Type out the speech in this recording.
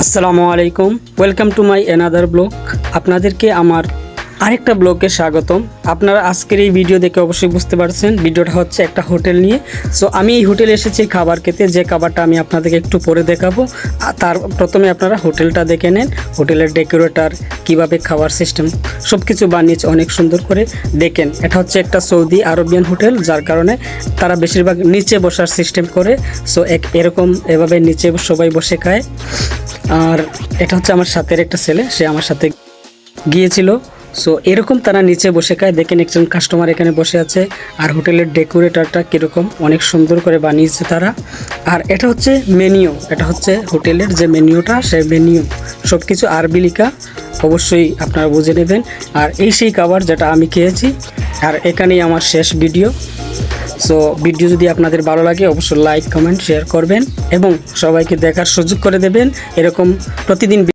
আসসালামু আলাইকুম welcome to my another blog আপনাদেরকে আমার আরেকটা ব্লগে স্বাগতম। আপনারা আজকের এই ভিডিও দেখে অবশ্যই বুঝতে পারছেন, ভিডিওটা হচ্ছে একটা হোটেল নিয়ে। সো আমি এই হোটেলে এসেছি খাবার খেতে, যে খাবারটা আমি আপনাদেরকে একটু পরে দেখাবো। তার প্রথমে আপনারা হোটেলটা দেখে নেন, হোটেলের ডেকোরেটার, কীভাবে খাবার সিস্টেম সব কিছু বানিয়েছে অনেক সুন্দর করে। দেখেন, এটা হচ্ছে একটা সৌদি আরবিয়ান হোটেল, যার কারণে তারা বেশিরভাগ নিচে বসার সিস্টেম করে। সো এক এরকম এভাবে নিচে সবাই বসে খায়। আর এটা হচ্ছে আমার সাথের একটা ছেলে, সে আমার সাথে গিয়েছিল। সো এরকম তারা নিচে বসে খায়। দেখেন একজন কাস্টমার এখানে বসে আছে। আর হোটেলের ডেকোরেটরটা কীরকম? অনেক সুন্দর করে বানিয়েছে তারা। আর এটা হচ্ছে মেনিউ এটা হচ্ছে হোটেলের যে মেনিউটা সে মেনিউ সব কিছু আরবি লিখা অবশ্যই আপনারা বুঝে নেবেন। আর এই সেই খাবার যেটা আমি খেয়েছি। আর এখানেই আমার শেষ ভিডিও সো ভিডিও যদি আপনাদের ভালো লাগে, অবশ্যই লাইক কমেন্ট শেয়ার করবেন। এবং সবাইকে দেখার সুযোগ করে দেবেন। এরকম প্রতিদিন